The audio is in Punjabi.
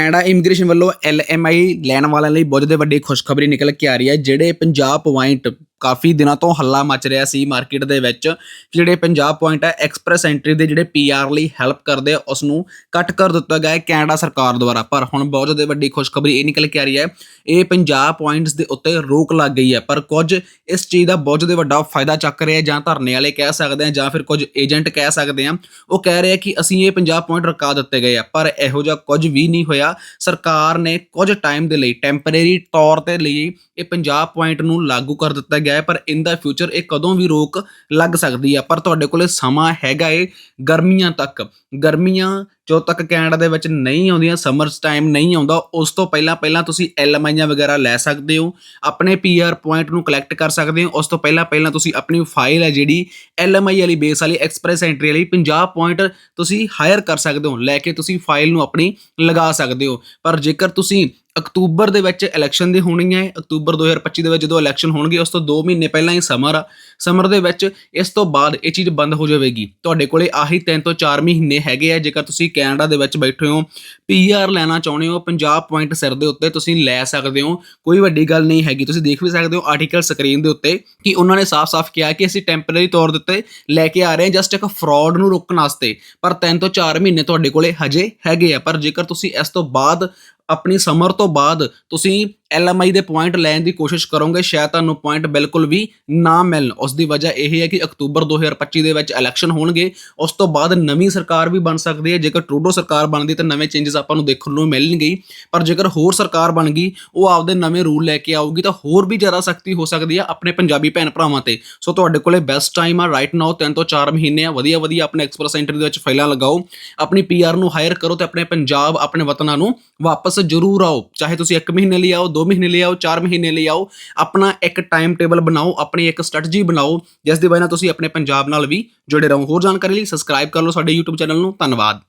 ਕੈਨੇਡਾ ਇਮੀਗ੍ਰੇਸ਼ਨ ਵੱਲੋਂ ਐਲਐਮਆਈ ਲੈਣ ਵਾਲਿਆਂ ਲਈ ਬਹੁਤ ਦੇ ਵੱਡੀ ਖੁਸ਼ਖਬਰੀ ਨਿਕਲ ਕੇ ਆ ਰਹੀ ਹੈ, ਜਿਹੜੇ 50 ਪੁਆਇੰਟ ਕਾਫੀ ਦਿਨਾਂ ਤੋਂ ਹੱਲਾ ਮਚ ਰਿਹਾ ਸੀ ਮਾਰਕੀਟ ਦੇ ਵਿੱਚ। ਜਿਹੜੇ 50 ਪੁਆਇੰਟ ਹੈ ਐਕਸਪ੍ਰੈਸ ਐਂਟਰੀ ਦੇ ਜਿਹੜੇ ਪੀਆਰ ਲਈ ਹੈਲਪ ਕਰਦੇ ਆ ਉਸ ਨੂੰ ਕੱਟ ਕਰ ਦਿੱਤਾ ਗਿਆ ਹੈ ਕੈਨੇਡਾ ਸਰਕਾਰ ਦੁਆਰਾ। ਪਰ ਹੁਣ ਬਹੁਤ ਜ਼ਿਆਦਾ ਵੱਡੀ ਖੁਸ਼ਖਬਰੀ ਇਹ ਨਿਕਲ ਕੇ ਆ ਰਹੀ ਹੈ, ਇਹ 50 ਪੁਆਇੰਟਸ ਦੇ ਉੱਤੇ ਰੋਕ ਲੱਗ ਗਈ ਹੈ। ਪਰ ਕੁਝ ਇਸ ਚੀਜ਼ ਦਾ ਬਹੁਤ ਜ਼ਿਆਦਾ ਵੱਡਾ ਫਾਇਦਾ ਚੱਕ ਰਹੇ ਜਾਂ ਧਰਨੇ ਵਾਲੇ ਕਹਿ ਸਕਦੇ ਆ, ਜਾਂ ਫਿਰ ਕੁਝ ਏਜੰਟ ਕਹਿ ਸਕਦੇ ਆ, ਉਹ ਕਹਿ ਰਹੇ ਆ ਕਿ ਅਸੀਂ ਇਹ 50 ਪੁਆਇੰਟ ਰਕਾ ਦਿੱਤੇ ਗਏ ਆ, ਪਰ ਇਹੋ ਜਿਹਾ ਕੁਝ ਵੀ ਨਹੀਂ ਹੋਇਆ। ਸਰਕਾਰ ਨੇ ਕੁਝ ਟਾਈਮ ਦੇ ਲਈ ਟੈਂਪਰੇਰੀ ਤੌਰ ਤੇ ਲਈ ਇਹ 50 ਪੁਆਇੰਟ ਨੂੰ ਲਾਗੂ ਕਰ ਦਿੱਤਾ ਗਿਆ ਹੈ, ਪਰ ਇਨ ਦਾ ਫਿਊਚਰ ਇਹ ਕਦੋਂ ਵੀ ਰੋਕ ਲੱਗ ਸਕਦੀ ਹੈ ਪਰ ਤੁਹਾਡੇ ਕੋਲੇ ਸਮਾਂ ਹੈਗਾ ਏ ਗਰਮੀਆਂ ਤੱਕ। ਗਰਮੀਆਂ ਜਦੋਂ ਤੱਕ ਕੈਨੇਡਾ ਦੇ ਵਿੱਚ ਨਹੀਂ ਆਉਂਦੀਆਂ, ਸਮਰਸ ਟਾਈਮ ਨਹੀਂ ਆਉਂਦਾ, ਉਸ ਤੋਂ ਪਹਿਲਾਂ ਪਹਿਲਾਂ ਤੁਸੀਂ ਐਲਐਮਆਈਆਂ ਵਗੈਰਾ ਲੈ ਸਕਦੇ ਹੋ, ਆਪਣੇ ਪੀਆਰ ਪੁਆਇੰਟ ਨੂੰ ਕਲੈਕਟ ਕਰ ਸਕਦੇ ਹੋ, ਉਸ ਤੋਂ ਪਹਿਲਾਂ ਪਹਿਲਾਂ ਤੁਸੀਂ ਆਪਣੀ ਫਾਈਲ ਹੈ ਜਿਹੜੀ ਐਲਐਮਆਈ ਵਾਲੀ ਬੇਸ ਵਾਲੀ ਐਕਸਪ੍ਰੈਸ ਐਂਟਰੀ ਵਾਲੀ 50 ਪੁਆਇੰਟ ਤੁਸੀਂ ਹਾਇਰ ਕਰ ਸਕਦੇ ਹੋ, ਲੈ ਕੇ ਤੁਸੀਂ ਫਾਈਲ ਨੂੰ ਆਪਣੀ ਲਗਾ ਸਕਦੇ ਹੋ। ਪਰ ਜੇਕਰ ਤੁਸੀਂ ਅਕਤੂਬਰ ਦੇ ਵਿੱਚ ਇਲੈਕਸ਼ਨ ਦੀ ਹੋਣੀ ਹੈ ਅਕਤੂਬਰ 2025 ਦੇ ਵਿੱਚ ਜਦੋਂ ਇਲੈਕਸ਼ਨ ਹੋਣਗੇ, ਉਸ ਤੋਂ 2 ਮਹੀਨੇ ਪਹਿਲਾਂ ਹੀ ਸਮਰ ਆ ਸਮਰ ਦੇ ਵਿੱਚ ਇਸ ਤੋਂ ਬਾਅਦ ਇਹ ਚੀਜ਼ ਬੰਦ ਹੋ ਜਾਵੇਗੀ। ਤੁਹਾਡੇ ਕੋਲੇ ਆਹੀ 3 ਤੋਂ 4 ਮਹੀਨੇ ਹੈਗੇ ਆ, ਜੇਕਰ ਤੁਸੀਂ ਕੈਨੇਡਾ ਦੇ ਵਿੱਚ ਬੈਠੇ ਹੋ ਪੀਆਰ ਲੈਣਾ ਚਾਹੁੰਦੇ ਹੋ 50 ਪੁਆਇੰਟ ਸਿਰ ਦੇ ਉੱਤੇ ਤੁਸੀਂ ਲੈ ਸਕਦੇ ਹੋ। ਕੋਈ ਵੱਡੀ ਗੱਲ ਨਹੀਂ ਹੈਗੀ, ਤੁਸੀਂ ਦੇਖ ਵੀ ਸਕਦੇ ਹੋ ਆਰਟੀਕਲ ਸਕਰੀਨ ਦੇ ਉੱਤੇ ਕਿ ਉਹਨਾਂ ਨੇ ਸਾਫ਼-ਸਾਫ਼ ਕਿਹਾ ਕਿ ਅਸੀਂ ਟੈਂਪਰੇਰੀ ਤੌਰ ਦੇ ਉੱਤੇ ਲੈ ਕੇ ਆ ਰਹੇ ਹਾਂ ਜਸਟ ਇੱਕ ਫਰਾਡ ਨੂੰ ਰੋਕਣ ਵਾਸਤੇ। ਪਰ 3 ਤੋਂ 4 ਮਹੀਨੇ ਤੁਹਾਡੇ ਕੋਲੇ ਹਜੇ ਹੈਗੇ ਆ। ਪਰ ਜੇਕਰ ਤੁਸੀਂ ਇਸ ਤੋਂ ਬਾਅਦ, ਆਪਣੀ ਸਮਰ ਤੋਂ ਬਾਅਦ ਤੁਸੀਂ ਐਲਐਮਆਈ ਦੇ ਪੁਆਇੰਟ ਲੈਣ ਦੀ ਕੋਸ਼ਿਸ਼ ਕਰੋਗੇ, ਸ਼ਾਇਦ ਤੁਹਾਨੂੰ ਪੁਆਇੰਟ ਬਿਲਕੁਲ ਵੀ ਨਾ ਮਿਲਣ। ਉਸ ਦੀ ਵਜ੍ਹਾ ਇਹ ਹੈ ਕਿ ਅਕਤੂਬਰ 2025 ਦੇ ਵਿੱਚ ਇਲੈਕਸ਼ਨ ਹੋਣਗੇ। ਉਸ ਤੋਂ ਬਾਅਦ ਨਵੀਂ ਸਰਕਾਰ ਵੀ ਬਣ ਸਕਦੀ ਹੈ। ਜੇਕਰ ਟਰੂਡੋ ਸਰਕਾਰ ਬਣਦੀ ਤਾਂ ਨਵੇਂ ਚੇਂਜਸ ਆਪਾਂ ਨੂੰ ਦੇਖਣ ਨੂੰ ਮਿਲਣਗੇ। ਪਰ ਜੇਕਰ ਹੋਰ ਸਰਕਾਰ ਬਣ ਗਈ, ਉਹ ਆਪਦੇ ਨਵੇਂ ਰੂਲ ਲੈ ਕੇ ਆਊਗੀ ਤਾਂ ਹੋਰ ਵੀ ਜ਼ਿਆਦਾ ਸਖਤੀ ਹੋ ਸਕਦੀ ਹੈ ਆਪਣੇ ਪੰਜਾਬੀ ਭੈਣ ਭਰਾਵਾਂ ਤੇ। ਸੋ ਤੁਹਾਡੇ ਕੋਲੇ ਬੈਸਟ ਟਾਈਮ ਆ ਰਾਈਟ ਨਾਓ 3 ਤੋਂ 4 ਮਹੀਨੇ ਆ। ਵਧੀਆ ਵਧੀਆ ਆਪਣੇ ਐਕਸਪ੍ਰੈਸ ਸੈਂਟਰ ਦੇ ਵਿੱਚ ਫਾਈਲਾਂ ਲਗਾਓ। ਆਪਣੀ ਪੀਆਰ ਨੂੰ ਹਾਇਰ ਕਰੋ ਤੇ ਆਪਣੇ ਪੰਜਾਬ, ਆਪਣੇ ਵਤਨਾਂ ਨੂੰ ਵਾਪਸ ਜ਼ਰੂਰ ਆਓ। ਚਾਹੇ ਤੁਸੀਂ 1 ਮਹੀਨੇ ਲਈ ਆਓ 2 ਮਹੀਨੇ ਲਈ ਆਓ 4 ਮਹੀਨੇ ਲਈ ਆਓ, ਆਪਣਾ ਇੱਕ ਟਾਈਮ ਟੇਬਲ ਬਣਾਓ, ਆਪਣੀ ਇੱਕ ਸਟ੍ਰੈਟਜੀ ਬਣਾਓ, ਜਿਸ ਦੀ ਵਜ੍ਹਾ ਨਾਲ ਤੁਸੀਂ ਆਪਣੇ ਪੰਜਾਬ ਨਾਲ ਵੀ ਜੁੜੇ ਰਹੋ। ਹੋਰ ਜਾਣਕਾਰੀ ਲਈ ਸਬਸਕ੍ਰਾਈਬ ਕਰ ਲਓ ਸਾਡੇ YouTube ਚੈਨਲ ਨੂੰ। ਧੰਨਵਾਦ।